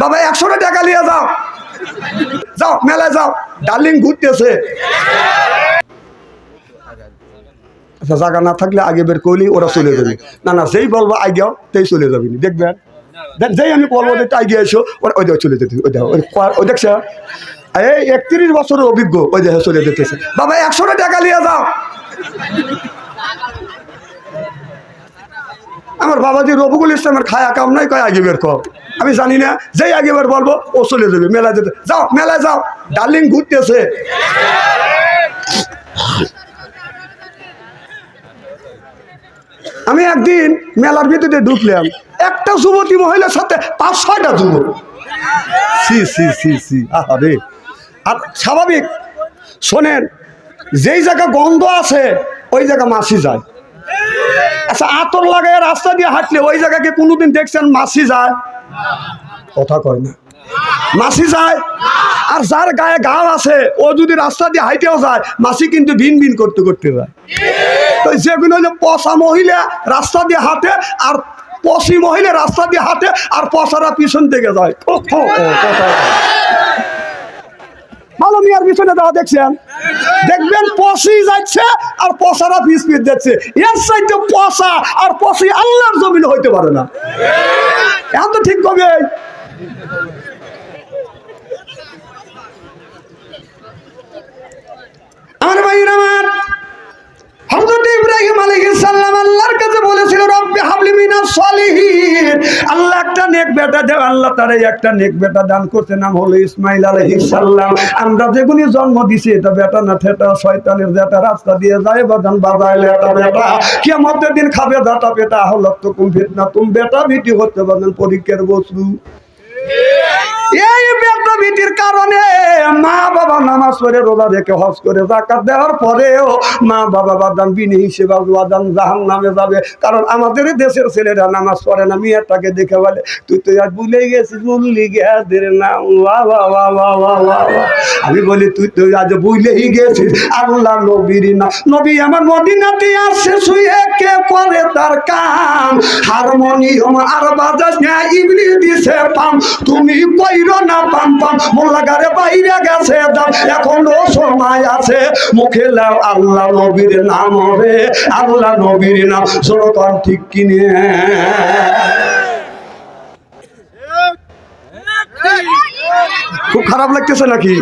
বাবা, একশোটা টাকা নিয়ে যাও। যাও, মেলায় যাও। ডার্লিং ঘুরতেছে। আচ্ছা জায়গা না থাকলে আগে বের করলি, ওরা চলে যাবে। না না, যেই বলব আগেও তেই চলে যাবি। দেখবেন? দেখ, যেই আমি বলব যে আগে এসো, ওরা ওই চলে যেতে, ওই দেখো ওই দেখছ? এই একত্রিশ বছরের অভিজ্ঞ, ওই দেখো চলে যেতেছে। বাবা, একশোটা টাকা নিয়ে যাও। আমার বাবাজি রফিকুল ইসলামের খায়া কাম নাই, কয় আগে বের কর। আমি জানি না, যেই আগে বের বলব, ও চলে যাবে মেলা যেতে। যাও, মেলায় যাও। ডার্লিং ঘুরতেছে। আমি একদিন মেলার ভিতরে ঢুকলাম। একটা যুবতী মহিলার সাথে পাঁচ, ছয়টা যুবক। সি সি সি সি আরে আর স্বাভাবিক, শোনেন, যেই জায়গা গন্ধ আছে, ওই জায়গা মাসি যায়। আচ্ছা আতর লাগায় রাস্তা দিয়ে হাঁটলে ওই জায়গাকে কোনোদিন দেখছেন মাসি যায়? কথা কয় না। মাসি যায়, আর যার গায়ে গাল আছে, ও যদি রাস্তা দিয়ে হাইটেও যায়, মাসি কিন্তু ভিন ভিন করতে করতে যায়। তো যেগুলো হলো পশা মহিলা রাস্তা দিয়ে হাঁটে, আর পশি মহিলা রাস্তা দিয়ে হাঁটে, আর পশারা পিছন থেকে যায়। ভালো মিয়ার পিছনে দাও দেখছেন? দেখবেন পশি যাচ্ছে, আর পশারা পিস পিস যাচ্ছে। এর সাইডে পশা আর পশি আল্লাহর জমিন হইতে পারে না। এখন তো ঠিক কবে? নেক বেটা আল্লাহ একটা নেক বেটা দান করছে, নাম হলো ইসমাইল আমরা জন্ম দিছি, এটা বেটা না থেটা, শয়তানের যেটা রাস্তা দিয়ে যায়, বাজান বাজাইলে এটা বেটা। দিন খাবে দাটা বেটা হলো তো কুম ফিতনা তুম বেটা ভিটি হতে বাদান পরীক্ষার বসরু এই বেটা ভিটির কারণে পড়ে রোজা রেখে হজ করে জাকাত দেওয়ার পরেও মা বাবা বাদাম বিনি হিসেবে বাদাম জাহান নামে যাবে। কারণ আমাদের দেশের ছেলেরা নামাজ পড়ে না মেয়েরটাকে দেখে বলে, তুই তো আজ ভুলে গেছিস বললি গেদের না। ওয়া ওয়া ওয়া ওয়া ওয়া ওয়া ওয়া। আমি বলি, তুই তো আজ ভুলেই গেছিস, আল্লাহ নবীর না নবী আমার মদিনাতে আসে, শুয়ে কে করে তার কাম হারমোনিয়াম আর বাজাস না ইবলি দিছে পাম, তুমি পাইরো না পাম পাম মোল্লাগারে বাইরে গেছে দাম। এখনও সময় আছে, মুখে লাও আল্লাহ নবীর নাম হবে, আল্লাহ নবীর নাম। সরকার ঠিক কিনে? খুব খারাপ লাগতেছে নাকি?